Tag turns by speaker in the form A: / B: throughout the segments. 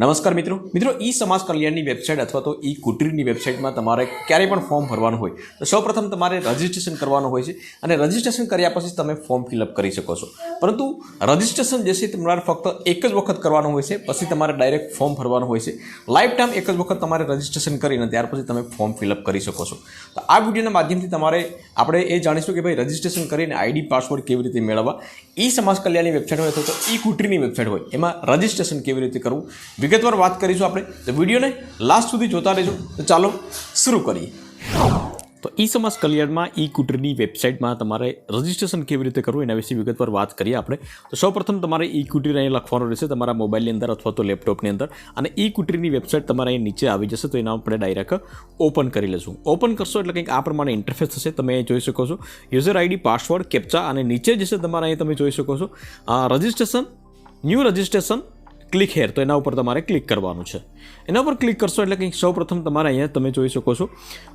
A: નમસ્કાર મિત્રો. મિત્રો, ઈ સમાજ કલ્યાણની વેબસાઇટ અથવા તો ઈ કુટરીની વેબસાઇટમાં તમારે ક્યારેય પણ ફોર્મ ભરવાનું હોય. તો સૌપ્રથમ તમારે રજિસ્ટ્રેશન કરવાનું હોય છે અને રજિસ્ટ્રેશન કર્યા પછી તમે ફોર્મ ફિલઅપ કરી શકો છો. પરંતુ રજિસ્ટ્રેશન જે છે તમારે ફક્ત એક જ વખત કરવાનું હોય છે, પછી તમારે ડાયરેક્ટ ફોર્મ ભરવાનું હોય છે. લાઈફ ટાઈમ એક જ વખત તમારે રજિસ્ટ્રેશન કરીને ત્યાર પછી તમે ફોર્મ ફિલઅપ કરી શકો છો. તો આ વિડીયોના માધ્યમથી તમારે આપણે એ જાણીશું કે ભાઈ રજિસ્ટ્રેશન કરીને આઈડી પાસવર્ડ કેવી રીતે મેળવવા. ઈ સમાજ કલ્યાણની વેબસાઇટ હોય અથવા તો ઈ કુટરીની વેબસાઇટ હોય, એમાં રજિસ્ટ્રેશન કેવી રીતે કરવું? વિગતવાર વાત કરીશું આપણે. તો વિડીયોને લાસ્ટ સુધી જોતા રહેજો. તો ચાલો શરૂ કરીએ. તો ઈ સમાજ કલ્યાણમાં ઈ કુટરીની વેબસાઇટમાં તમારે રજિસ્ટ્રેશન કેવી રીતે કરવું એના વિશે વિગતવાર વાત કરીએ આપણે. તો સૌપ્રથમ તમારે ઈ કુટરી અહીં લખવાનું રહેશે તમારા મોબાઈલની અંદર અથવા તો લેપટોપની અંદર. અને ઈ કુટરીની વેબસાઇટ તમારે અહીં નીચે આવી જશે તો એના આપણે ડાયરેક્ટ ઓપન કરી લઈશું ઓપન કરશો એટલે કંઈક આ પ્રમાણે ઇન્ટરફેસ થશે, તમે જોઈ શકો છો. યુઝર આઈડી પાસવર્ડ કેપ્ચા અને નીચે જે છે તમારે અહીં તમે જોઈ શકો છો. Registration new registration click here તો એના ઉપર તમારે ક્લિક કરવાનું છે. એના પર ક્લિક કરશો એટલે કંઈક સૌપ્રથમ તમારે અહીંયા તમે જોઈ શકો છો.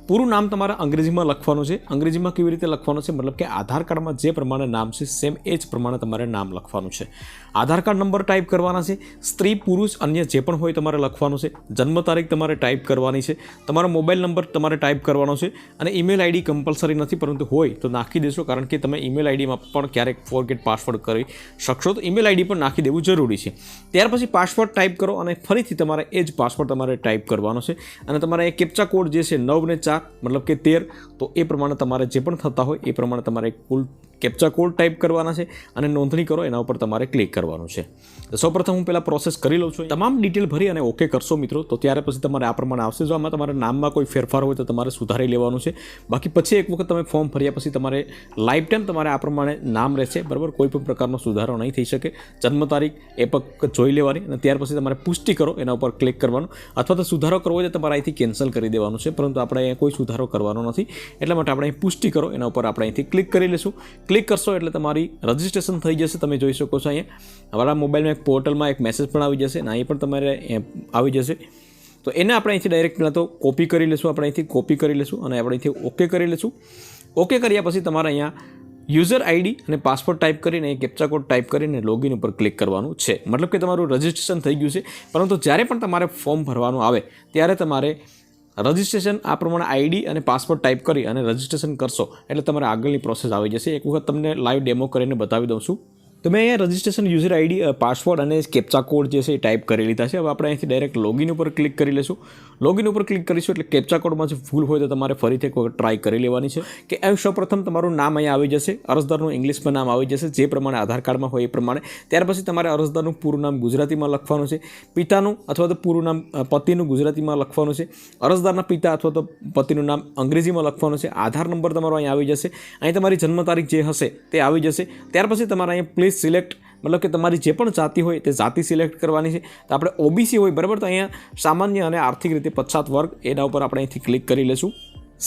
A: પૂરું નામ તમારે અંગ્રેજીમાં લખવાનું છે. અંગ્રેજીમાં કેવી રીતે લખવાનું છે? મતલબ કે આધાર કાર્ડમાં જે પ્રમાણે નામ છે સેમ એ જ પ્રમાણે તમારે નામ લખવાનું છે. આધાર કાર્ડ નંબર ટાઈપ કરવાના છે. સ્ત્રી, પુરુષ, અન્ય જે પણ હોય તમારે લખવાનું છે. જન્મ તારીખ તમારે ટાઈપ કરવાની છે. તમારો મોબાઈલ નંબર તમારે ટાઈપ કરવાનો છે. અને ઈમેલ આઈડી કમ્પલસરી નથી, પરંતુ હોય તો નાખી દેશો, કારણ કે તમે ઈમેલ આઈડીમાં પણ ક્યારેક ફોરગેટ પાસવર્ડ કરી શકશો. તો ઈમેલ આઈડી પણ નાખી દેવું જરૂરી છે. ત્યાર પછી પાસવર્ડ ટાઈપ કરો અને ફરીથી તમારે એ જ પાસવર્ડ તમારે ટાઈપ કરવાનો છે અને તમારા એ કેપ્ચા કોડ જે છે નવ ને ચાર, મતલબ કે તેર, તો એ પ્રમાણે તમારે જે પણ થતા હોય એ પ્રમાણે તમારે કુલ કેપ્ચા કોડ ટાઈપ કરવાના છે અને નોંધણી કરો, એના ઉપર તમારે ક્લિક કરવાનું છે. સૌપ્રથમ હું પહેલાં પ્રોસેસ કરી લઉં છું. તમામ ડિટેલ ભરી અને ઓકે કરશો મિત્રો, તો ત્યારે પછી તમારે આ પ્રમાણે આવશે. જો આમાં તમારા નામમાં કોઈ ફેરફાર હોય તો તમારે સુધારી લેવાનું છે. બાકી પછી એક વખત તમે ફોર્મ ભર્યા પછી તમારે લાઈફ ટાઈમ તમારે આ પ્રમાણે નામ રહેશે, બરાબર? કોઈ પણ પ્રકારનો સુધારો નહીં થઈ શકે. જન્મ તારીખ એ પગ જોઈ લેવાની અને ત્યાર પછી તમારે પુષ્ટિ કરો, એના ઉપર ક્લિક કરવાનું. અથવા તો સુધારો કરવો હોય તો તમારે અહીંથી કેન્સલ કરી દેવાનું છે, પરંતુ આપણે અહીંયા કોઈ સુધારો કરવાનો નથી. એટલા માટે આપણે અહીં પુષ્ટિ કરો, એના ઉપર આપણે અહીંથી ક્લિક કરી લઈશું. ક્લિક કરશો એટલે તમારી રજિસ્ટ્રેશન થઈ જશે, તમે જોઈ શકો છો અહીંયા. અમારા મોબાઈલમાં એક પોર્ટલમાં એક મેસેજ પણ આવી જશે અને અહીં પણ તમારે એ આવી જશે. તો એને આપણે અહીંથી ડાયરેક્ટ પહેલાં તો કોપી કરી લઈશું આપણે અહીંથી કોપી કરી લઈશું અને આપણે અહીંથી ઓકે કરી લઈશું ઓકે કર્યા પછી તમારે અહીંયા યુઝર આઈડી અને પાસવર્ડ ટાઈપ કરીને કેપ્ચા કોડ ટાઈપ કરીને લોગિન ઉપર ક્લિક કરવાનું છે. મતલબ કે તમારું રજિસ્ટ્રેશન થઈ ગયું છે. પરંતુ જ્યારે પણ તમારે ફોર્મ ભરવાનું આવે, ત્યારે તમારે રજિસ્ટ્રેશન આ પ્રમાણે આઈડી અને પાસવર્ડ ટાઈપ કરી અને રજિસ્ટ્રેશન કરશો એટલે તમારે આગળની પ્રોસેસ આવી જશે. એક વખત તમને લાઈવ ડેમો કરીને બતાવી દઉં છું. તો મેં અહીંયા રજિસ્ટ્રેશન યુઝર આઈડી પાસવર્ડ અને કેપ્ચા કોડ જે છે એ ટાઈપ કરી લીધા છે. હવે આપણે અહીંથી ડાયરેક્ટ લોગિન ઉપર ક્લિક કરી લઈશું લોગિન ઉપર ક્લિક કરીશું એટલે કેપ્ચા કોડમાં જે ભૂલ હોય તો તમારે ફરીથી એક ટ્રાય કરી લેવાની છે કે એમ સૌપ્રથમ તમારું નામ અહીંયા આવી જશે. અરજદારનું ઇંગ્લિશમાં નામ આવી જશે. જે પ્રમાણે આધાર કાર્ડમાં હોય એ પ્રમાણે. ત્યાર પછી તમારે અરજદારનું પૂરું નામ ગુજરાતીમાં લખવાનું છે. પિતાનું અથવા તો પૂરું નામ પતિનું ગુજરાતીમાં લખવાનું છે. અરજદારના પિતા અથવા તો પતિનું નામ અંગ્રેજીમાં લખવાનું છે. આધાર નંબર તમારો અહીં આવી જશે. અહીં તમારી જન્મ તારીખ જે હશે તે આવી જશે. ત્યાર પછી તમારે અહીંયા પ્લીઝ સિલેક્ટ મતલબ કે તમારી જે પણ જાતિ હોય તે જાતિ સિલેક્ટ કરવાની છે. તો આપણે ઓબીસી હોય, બરાબર? તો અહીંયા સામાન્ય અને આર્થિક રીતે પછાત વર્ગ, એના ઉપર આપણે અહીંથી ક્લિક કરી લઈશું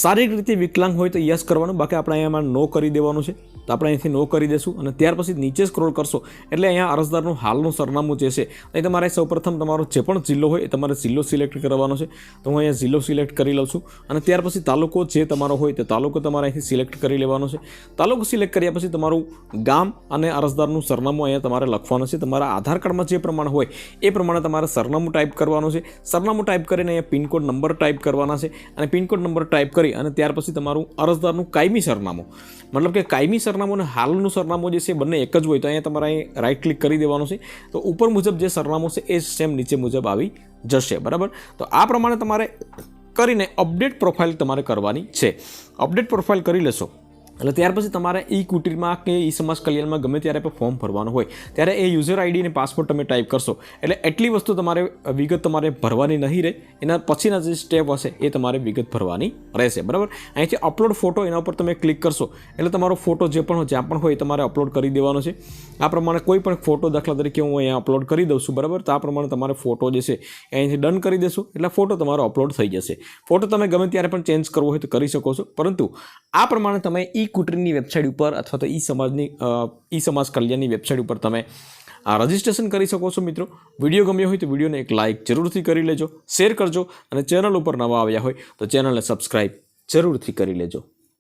A: શારીરિક રીતે વિકલાંગ હોય તો યસ કરવાનું, બાકી આપણે અહીંયા નો કરી દેવાનું છે. તો આપણે અહીંથી નો કરી દઈશું અને ત્યાર પછી નીચે સ્ક્રોલ કરશો એટલે અહીંયા અરજદારનું હાલનું સરનામું જે છે અહીં તમારે સૌપ્રથમ તમારો જે પણ જિલ્લો હોય એ તમારે જિલ્લો સિલેક્ટ કરવાનો છે. તો હું અહીંયા જિલ્લો સિલેક્ટ કરી લઉં છું અને ત્યાર પછી તાલુકો જે તમારો હોય તે તાલુકો તમારે અહીંથી સિલેક્ટ કરી લેવાનો છે. તાલુકો સિલેક્ટ કર્યા પછી તમારું ગામ અને અરજદારનું સરનામું અહીંયા તમારે લખવાનું છે. તમારા આધાર કાર્ડમાં જે પ્રમાણે હોય એ પ્રમાણે તમારે સરનામું ટાઈપ કરવાનું છે. સરનામું ટાઈપ કરીને અહીંયા પિનકોડ નંબર ટાઈપ કરવાના છે અને પિનકોડ નંબર ટાઈપ કરી અને ત્યાર પછી તમારું અરજદારનું કાયમી સરનામું. મતલબ કે કાયમી સરનામું અને હાલનું સરનામું જે છે બંને એક જ હોય તો અહીંયા તમારે અહીં રાઇટ ક્લિક કરી દેવાનું છે. તો ઉપર મુજબ જે સરનામું છે એ સેમ નીચે મુજબ આવી જશે, બરાબર? તો આ પ્રમાણે તમારે કરીને અપડેટ પ્રોફાઇલ તમારે કરવાની છે. અપડેટ પ્રોફાઇલ કરી લેશો. એટલે ત્યાર પછી તમારે ઈ કુટીરમાં કે ઈ સમાજ કલ્યાણમાં ગમે ત્યારે પણ ફોર્મ ભરવાનું હોય. ત્યારે એ યુઝર આઈડી અને પાસપોર્ટ તમે ટાઈપ કરશો. એટલે એટલી વસ્તુ તમારે વિગત તમારે ભરવાની નહીં રહે. એના પછીના જે સ્ટેપ હશે એ તમારે વિગત ભરવાની રહેશે. બરાબર? અહીંથી અપલોડ ફોટો એના ઉપર તમે ક્લિક કરશો. એટલે તમારો ફોટો જે પણ જ્યાં પણ હોય એ તમારે અપલોડ કરી દેવાનો છે. આ પ્રમાણે કોઈ પણ ફોટો દાખલા તરીકે હું અહીંયા અપલોડ કરી દઉં છું. બરાબર? તો આ પ્રમાણે તમારે ફોટો જે છે અહીંથી ડન કરી દેશો. એટલે ફોટો તમારો અપલોડ થઈ જશે. ફોટો તમે ગમે ત્યારે પણ ચેન્જ કરવો હોય તો કરી શકો છો. પરંતુ આ પ્રમાણે તમે ઈ કુટરીની વેબસાઇટ ઉપર અથવા તો ઈ સમાજની ઈ સમાજ કલ્યાણની વેબસાઇટ ઉપર તમે આ રજિસ્ટ્રેશન કરી શકો છો મિત્રો. વીડિયો ગમ્યો હોય તો વિડીયોને એક લાઇક જરૂરથી કરી લેજો શેર કરજો અને ચેનલ ઉપર નવા આવ્યા હોય તો ચેનલને સબસ્ક્રાઈબ જરૂરથી કરી લેજો.